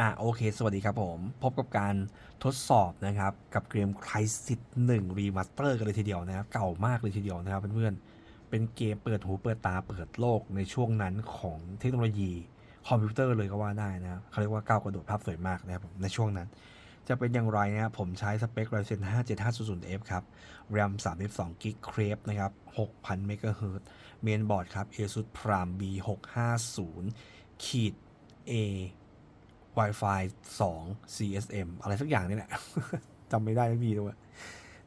อะโอเค สวัสดีครับผม พบกับการทดสอบนะครับ กับเกม Crysis 1 Remaster กันเลยทีเดียวนะครับ เก่ามากเลยทีเดียวนะครับเพื่อนๆ เป็นเกมเปิดหูเปิดตาเปิดโลกในช่วงนั้นของเทคโนโลยีคอมพิวเตอร์เลยก็ว่าได้นะครับเขาเรียกว่าก้าวกระโดดภาพสวยมากนะครับในช่วงนั้น จะเป็นอย่างไรนะครับผมใช้สเปค Ryzen 5 7500F ครับ RAM 32 g b Crave นะครับ6,000 MHz เมนบอร์ดครับ ASUS Prime B650 ขีด A Wi-Fi 2 CSM อะไรสักอย่างนี่แหละ จำไม่ได้ไม่มีด้วย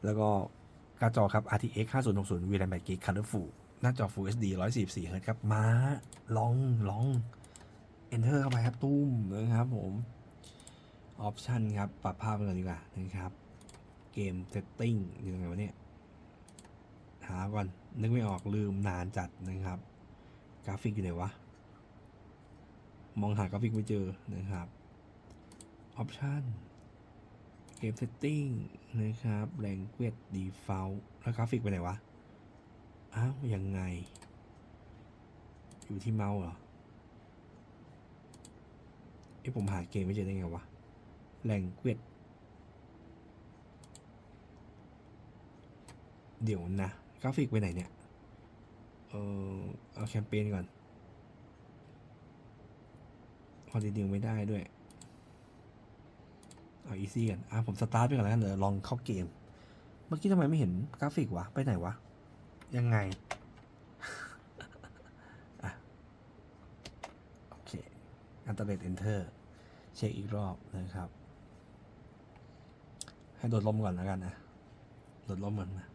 แล้วก็การ์ดจอครับ RTX 5060 VRAM 8 g b Colorful หน้าจอ Full HD 144 Hz ครับ มา ลอง ลอง Enter เข้าไปครับ ตุ้มนะครับผมออปชันครับ ปรับภาพไปก่อนดีกว่านะครับ เกม Setting อยู่ตรงไหนวะเนี่ย หาก่อน นึกไม่ออกลืมนานจัดนะครับ กราฟิกอยู่ไหนวะ มองหากราฟิกไม่เจอนะครับ ออปชันเกมเซตติ้งนะครับ language default แล้วกราฟิกไปไหนวะ อ้าว ยังไง อยู่ที่เมาส์เหรอเอ้ผมหาเกมไม่เจอได้ไงวะ language เดี๋ยวนะ กราฟิกไปไหนเนี่ย เออเอาแคมเปญก่อนพอดีดิวไม่ได้ด้วย เอาอีซี่กันอะผมสตาร์ทไปก่อนแล้วกันเดี๋ยวลองเข้าเกม เมื่อกี้ทำไมไม่เห็นกราฟิกวะ ไปไหนวะ ยังไงอะโอเคอันเตอร์เน็ตเอนเตอร์เช็คอีกรอบนะครับ ให้โดดลมก่อนแล้วกันนะโดดลมก่อนนะ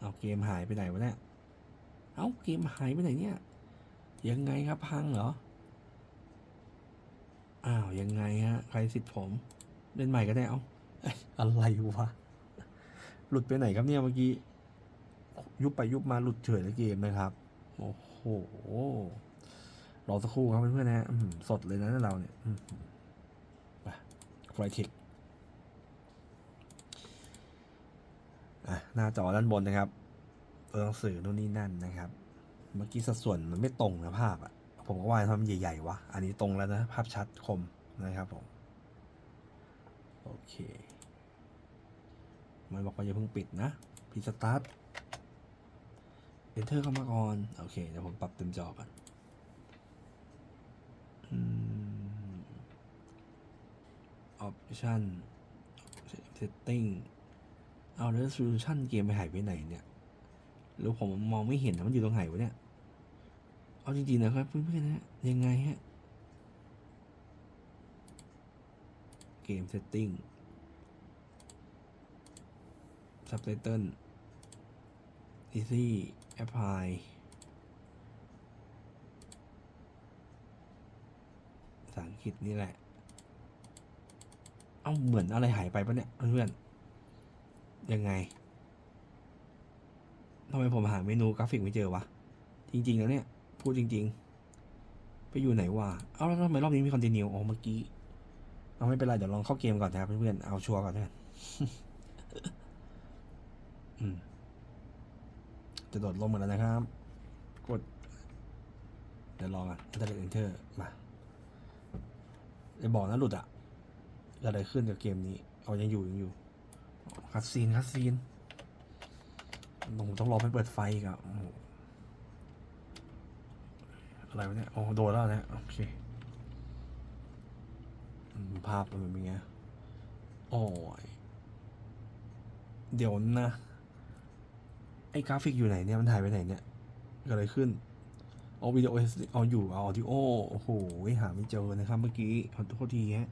เอาเกมหายไปไหนวะเนี่ย เอาเกมหายไปไหนเนี่ย ยังไงครับพังเหรอ อ้าวยังไงฮะ ใครสิทธิ์ผม เล่นใหม่ก็ได้เอาอะไรวะ หลุดไปไหนครับเนี่ยเมื่อกี้ ยุบไปยุบมาหลุดเฉยเลยเกมนะครับ โอ้โหรอสักครู่ครับเพื่อนๆนะฮะสดเลยนะเราเนี่ยไปไฟทิกอะหน้าจอด้านบนนะครับตัวหนังสือนู่นนี่นั่นนะครับ เมื่อกี้สัดส่วนมันไม่ตรงนะภาพอะ ผมก็ว่าทำใหญ่ๆวะ อันนี้ตรงแล้วนะ ภาพชัดคมนะครับผม โอเค มันบอกว่าอย่าเพิ่งปิดนะพีสตาร์ทเอนเตอร์เข้ามาก่อน โอเค เดี๋ยวผมปรับเต็มจอก่อนออปชั่นเซตติ้งเอาแล้ว resolution เกมไปหายไปไหนเนี่ย หรือผมมองไม่เห็นนะมันอยู่ตรงไหนวะเนี่ย เอาจริงๆนะครับเพื่อนๆนะยังไงฮะเกมเซตติ้งซับไตเติล easy apply ภาษาอังกฤษนี่แหละ เอ้าเหมือนอะไรหายไปปะเนี่ยเพื่อนๆยังไงทำไมผมหาเมนูกราฟิกไม่เจอวะ จริง ๆ แล้วเนี่ย พูดจริง ๆ ไปอยู่ไหนวะเอาแล้วทำไมรอบนี้มีคอนติเนียอ๋อเมื่อกี้ เอาไม่เป็นไร เดี๋ยวลองเข้าเกมก่อนนะครับเพื่อนๆเอาชัวร์ก่อนแล้วกันอืมจะโดดลงมดแล้วนะครับ กด เดี๋ยวลองอะจะเป็น enter มาจะบอกนะหลุดอะอะไรขึ้นกับเกมนี้ เอายังอยู่ยังอยู่คัดซีนคัดซีนผมต้องรอไปเปิดไฟอีกอะ อ้โหอะไรวะเนี่ย โอ้โดนแล้วนะโอเคอืมภาพมันเป็นไงโอ้ย เดี๋ยวนะ ไอ้กราฟิกอยู่ไหนเนี่ย มันถ่ายไปไหนเนี่ยเกิดอะไรขึ้นเอาวิดีโอเอาอยู่เอาออดิโอ โอ้โห หาไม่เจอนะครับ เมื่อกี้ ขอโทษทีฮะ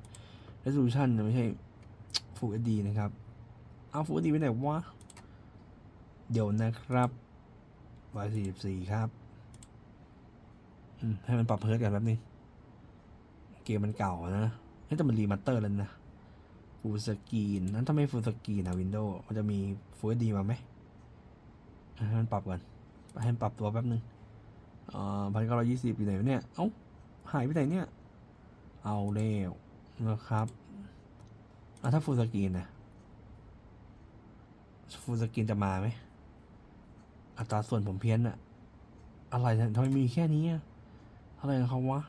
resolution ไม่ใช่ Full HD นะครับ เอา Full HD ไปไหนวะ เดี๋ยวนะครับ144 ครับอืม ให้มันปรับเพิร์ดกันแป๊บนึงเกมมันเก่าอะนะเฮ้ยแต่มันรีมาสเตอร์แล้วนะฟูลสกรีนนั้นถ้าไม่ฟูลสกรีนนะวินโดว์มันจะมีฟูลดีมาไหมให้มันปรับก่อนให้มันปรับตัวแป๊บนึงอ่าพันเก้าร้อยยี่สิบอยู่ไหนเนี่ย เอ้า หายไปไหนเนี่ย เอาเร็วนะครับอะถ้าฟูลสกรีนนะฟูลสกรีนจะมาไหมอัตราส่วนผมเพี้ยนอะอะไรเนี่ยทำไมมีแค่นี้อะ อะไรของเขาวะ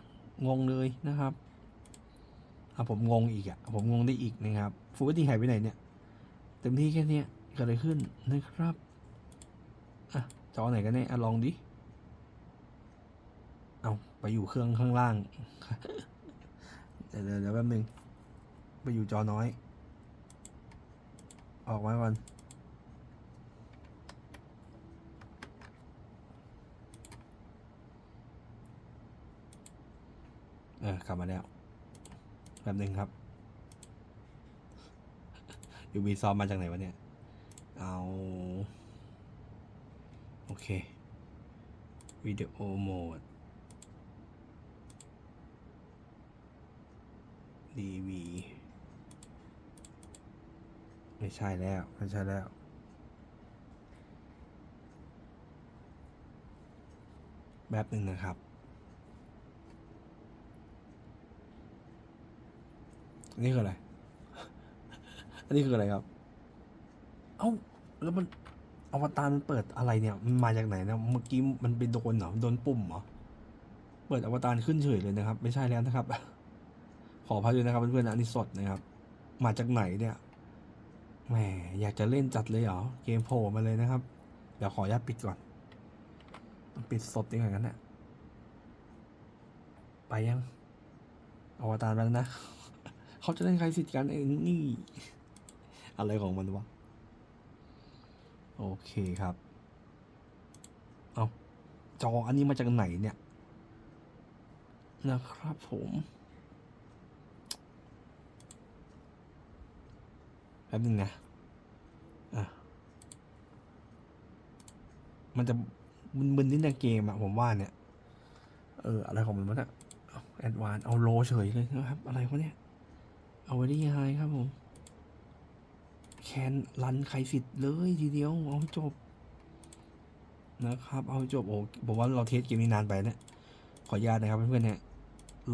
งงเลยนะครับอะผมงงอีกอะ ผมงงได้อีกนะครับฟูดดี้หายไปไหนเนี่ย เต็มที่แค่เนี้ยเกิดอะไรขึ้นนะครับ อะ จอไหนกันเนี่ยอะลองดิ เอาไปอยู่เครื่องข้างล่าง เดี๋ยวเดี๋ยวเดี๋ยวแป๊บนึง ไปอยู่จอน้อย ออกมาก่อน เออกลับมาแล้วแป๊บนึงครับยูบีซอมมาจากไหนวะเนี่ย เอา โอเค วิดีโอโหมดดีวีไม่ใช่แล้ว ไม่ใช่แล้ว แบบหนึ่งนะครับ นนี้คืออะไร อันนี้คืออะไรครับ เอ้าแล้วมันอวตารมันเปิดอะไรเนี่ยมันมาจากไหนนะเมื่อกี้มันเป็นโดนเหรอโดนปุ่มเหรอเปิดอวตารขึ้นเฉยเลยนะครับ ไม่ใช่แล้วนะครับ ขอพายด้วยนะครับเพื่อนๆนะอันนี้สดนะครับ มาจากไหนเนี่ยแหมอยากจะเล่นจัดเลยเหรอเกมโผล่มาเลยนะครับ เดี๋ยวขออนุญาตปิดก่อน ปิดสดดีกว่างั้นนะไปยังอวตารแล้วนะ เขาจะเล่นใครสิทธิ์กันไอ้นี่ อะไรของมันวะ โอเคครับ เอาจออันนี้มาจากไหนเนี่ย นะครับผมแป๊บนึงนะ อะ มันจะมึนๆนิดในเกมอะผมว่าเนี่ย เออ อะไรของมันวะเนี่ยแอดวาน เอาโลเฉยเลยนะครับ อะไรวะเนี่ย เอาไว้ได้ยังไงครับผมแคนรันใครสิทธิ์เลยทีเดียวเอาจบ นะครับ เอาจบโอ้ผมว่าเราเทสเกมนี้นานไปเนะขออนุญาตนะครับเพื่อนๆเนี่ย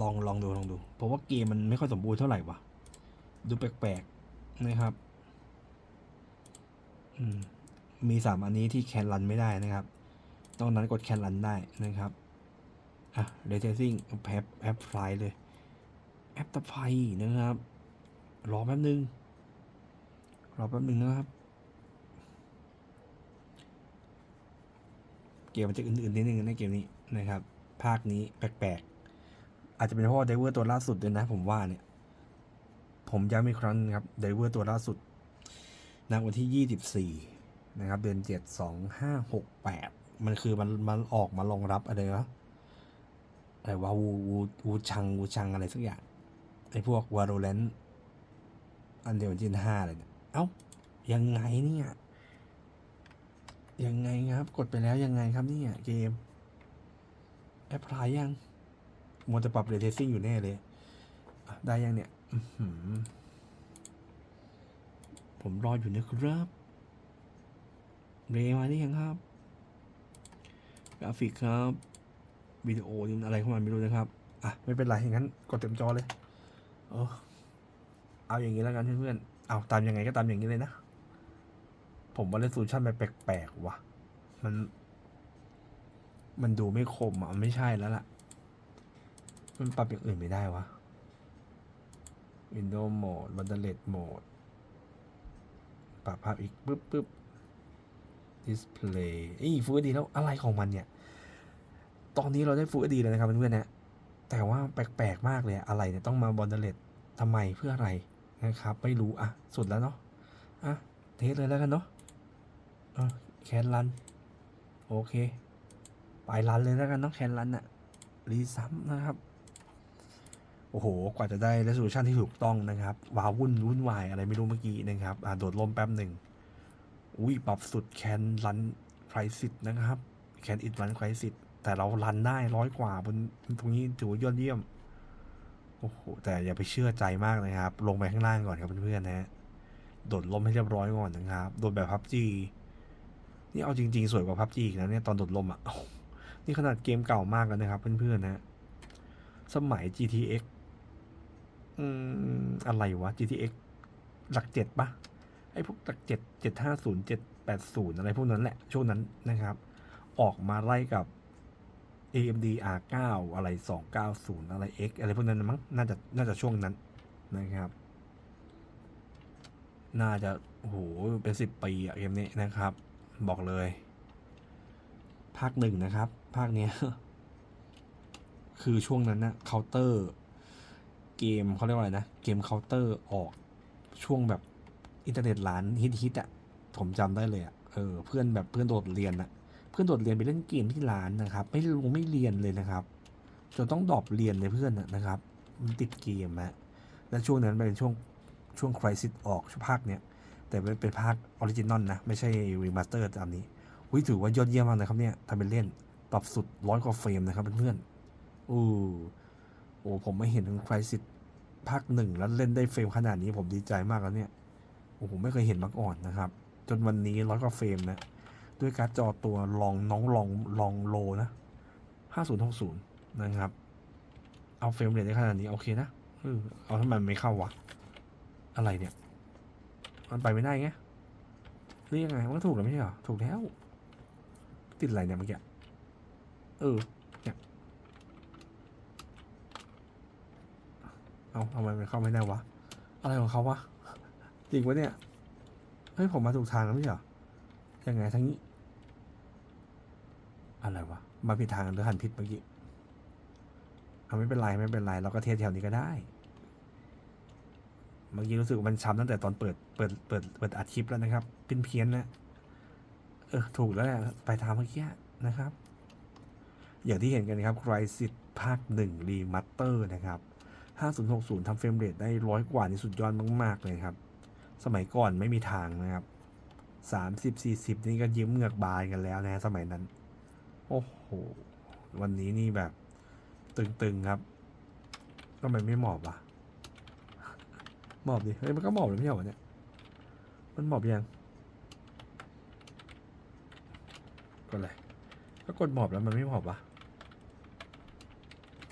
ลองลองดูลองดู เพราะว่าเกมมันไม่ค่อยสมบูรณ์เท่าไหร่วะดูแปลกๆนะครับอืมมีสามอันนี้ที่แคนรันไม่ได้นะครับนอกนั้นกดแคนรันได้นะครับอะเรเทซิ่งแอปแอปไฟเลยแอปตะไฟนะครับ รอแป๊บนึง รอแป๊บนึงนะครับ เกมมันจะอื่นๆนิดนึงในเกมนี้นะครับ ภาคนี้แปลกๆ อาจจะเป็นเพราะไดเวอร์ตัวล่าสุดด้วยนะ ผมว่าเนี่ย ผมย้ำอีกครั้งนะครับไดเวอร์ตัวล่าสุดณวันที่ 24 นะครับ เดือน 7 2 5 6 8 มันคือมันมันออกมารองรับอะไรวะอะไรว่าวูวูวูชังวูชังอะไรสักอย่างไอ้พวกวาโ l แ n น อันเดียวจินห้าเนี่ยเอ้ายังไงเนี่ยยังไงครับ กดไปแล้วยังไงครับเนี่ยเกมแอปพลายยังมัวแต่ปรับเรทซิ่งอยู่แน่เลย ได้ยังเนี่ยผมรออยู่นะครับเรมาได้ยังครับ กราฟิกครับวิดีโอนี่อะไรของมันไม่รู้นะครับ อะ ไม่เป็นไรอย่างนั้น กดเต็มจอเลย เออ เอาอย่างนี้แล้วกันเพื่อนๆ เอาตามยังไงก็ตามอย่างนี้เลยนะ ผมว่าเรสูชันมันแปลกๆว่ะ มัน มันดูไม่คมอะมันไม่ใช่แล้วล่ะ มันปรับอย่างอื่นไม่ได้วะ Windows Mode w a n d e r l e s Mode ปรับภาพอีกปึ๊บปึ๊บ Display อีฟูดีแล้วอะไรของมันเนี่ย ตอนนี้เราได้ฟูดีแล้วนะครับเพื่อนๆนะ แต่ว่าแปลกๆมากเลยอะไรเนี่ยต้องมาบอนเดเลตทำไมเพื่ออะไร นะครับไม่รู้อะสุดแล้วเนาะอะเทสเลยแล้วกันเนาะอะแคนรันโอเค ไปรันเลยแล้วกันเนาะแคนรันอะรีซัมนะครับโอ้โห กว่าจะได้ r e s o l u t i o n ที่ถูกต้องนะครับว้าวุ่นวุ่นวายอะไรไม่รู้เมื่อกี้นะครับอ่าโดดล่มแป๊บหนึ่งอุ้ยปรับสุดแคนรันไครสิตนะครับแคนอิดรันไครสิตแต่เรารันได้ร้อยกว่าบนตรงนี้ถือว่ายอดเยี่ยม อ้โหแต่อย่าไปเชื่อใจมากนะครับ ลงไปข้างล่างก่อนครับเพื่อนๆนะฮะโดดล่มให้เรียบร้อยก่อนนะครับ โดดแบบพับจีนี่เอาจริง ๆ สวยกว่าพับจีอีกนะเนี่ยตอนโดดล่มอะนี่ขนาดเกมเก่ามากแล้วนะครับ เพื่อนๆนะสมัย GTX อืมอะไรวะ GTX หลักเจ็ดปะไอ้พวกหลักเจ็ดเจ็ดห้าศูนย์เจ็ดแปดศูนย์อะไรพวกนั้นแหละ ช่วงนั้นนะครับ ออกมาไล่กับ AMD R9 อะไร 290 อะไร X อะไรพวกนั้นมั้งน่าจะน่าจะช่วงนั้นนะครับ น่าจะโหเป็นสิบปีอะเกมนี้นะครับ บอกเลย ภาคหนึ่งนะครับ ภาคเนี้ย คือช่วงนั้นนะเคาน์เตอร์ เกมเขาเรียกว่าอะไรนะ เกมเคาน์เตอร์ออกช่วงแบบอินเทอร์เน็ตร้านฮิตๆอะผมจำได้เลยอะเออเพื่อนแบบเพื่อนโดดเรียนอะ พื่อนโดดเรียนไปเล่นเกมที่ร้านนะครับ ไม่ลงไม่เรียนเลยนะครับจนต้องดรอปเรียนเลยเพื่อนนะครับ มันติดเกมอะและช่วงนั้นเป็นช่วงช่วงคริสิสออกช่วงภาคเนี้ยแต่เป็นภาคออริจินอลนะไม่ใช่รีมาสเตอร์ตามนี้อุ้ยถือว่ายอดเยี่ยมมากนะครับเนี่ยทำเป็นเล่นปรับสุดร้อยกว่าเฟรมนะครับเพื่อนๆอู้โอ้ผมไม่เห็นถึงคริสิสภาคหนึ่งแล้วเล่นได้เฟรมขนาดนี้ผมดีใจมากแล้วเนี่ยโอ้โหไม่เคยเห็นมาก่อนนะครับ จนวันนี้ร้อยกว่าเฟรมนะ ด้วยการ์ดจอตัวลองน้องลองลองโลนะห้าศูนย์หกศูนย์นะครับ เอาเฟรมเรทได้ขนาดนี้ โอเคนะเออเอาทำไมไม่เข้าวะ อะไรเนี่ย มันไปไม่ได้ไงหรือยังไงมันถูกแล้วไม่ใช่หรอ ถูกแล้ว ติดอะไรเนี่ยเมื่อกี้เออเนี่ยเอาทำไมมันเข้าไม่ได้วะ อะไรของเขาวะ จริงวะเนี่ย เฮ้ย ผมมาถูกทางแล้วไม่ใช่หรอ ยังไงทั้งนี้ อะไรวะ มาผิดทางหรือหันผิดเมื่อกี้เอาไม่เป็นไรไม่เป็นไรเราก็เทสแถวนี้ก็ได้ เมื่อกี้รู้สึกว่ามันช้ำตั้งแต่ตอนเปิดเปิดเปิดเปิดอัดคลิปแล้วนะครับเพี้ยนเพี้ยนนะเออถูกแล้วแหละไปทางเมื่อกี้นะครับ อย่างที่เห็นกันนะครับ Crysis ภาคหนึ่งรีมัตเตอร์นะครับ5060ทำเฟรมเรทได้ร้อยกว่านี่สุดยอดมาก ๆ เลยครับ สมัยก่อนไม่มีทางนะครับ 30 40นี่ก็ยิ้มเหงือกบานกันแล้วนะสมัยนั้น โอ้โห วันนี้นี่แบบ ตึงๆครับทำไมไม่หมอบวะหมอบดิเฮ้ยมันก็หมอบเลยไม่ใช่เหรอเนี่ย มันหมอบยังกดอะไรก็กดหมอบแล้วมันไม่หมอบวะ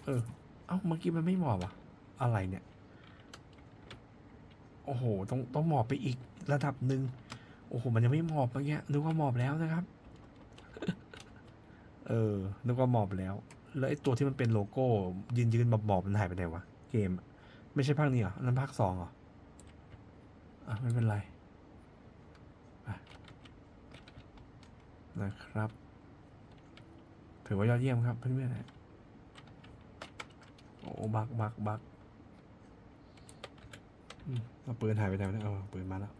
เออ เอ้าเมื่อกี้มันไม่หมอบวะอะไรเนี่ย โอ้โห ต้องต้องหมอบไปอีกระดับหนึ่ง อ้โหมันยังไม่หมอบเมื่อกี้นึกว่าหมอบแล้วนะครับ เออนึกว่าหมอบแล้ว แล้วไอ้ตัวที่มันเป็นโลโก้ ยืนยืนหมอบหมอบมันหายไปไหนวะเกม ไม่ใช่ภาคนี้เหรอนนั้นภาคสองเหรออะไม่เป็นไรนะครับ ถือว่ายอดเยี่ยมครับ เพื่อนๆนะโอ้บักบักบักอืมเอาปืนหายไปไหนวะเนี่ยเอาปืนมาแล้ว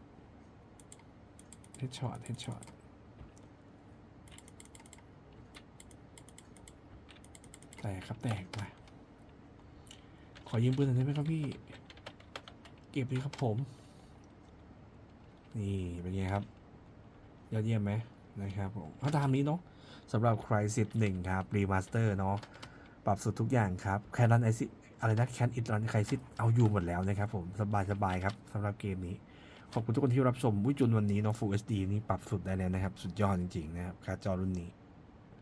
ดช็อตเฮดช็อตแตกครับแตกไปขอยืมปืนหน่อยได้ไหมครับพี่ เก็บดีครับผม นี่เป็นไงครับ ยอดเยี่ยมไหมนะครับผมก็ตามนี้เนาะสำหรับ Crysis 1ครับ รีมาสเตอร์เนาะปรับสุดทุกอย่างครับแคนรันไอซิอะไรนะแคนอิตรันไคซิเอาอยู่หมดแล้วนะครับผม สบายสบายครับสำหรับเกมนี้ ขอบคุณทุกคนที่รับชมวิจุนวันนี้เนาะ Full HD นี่ปรับสุดได้แล้วนะครับ สุดยอดจริงๆนะครับ การ์ดจอรุ่นนี้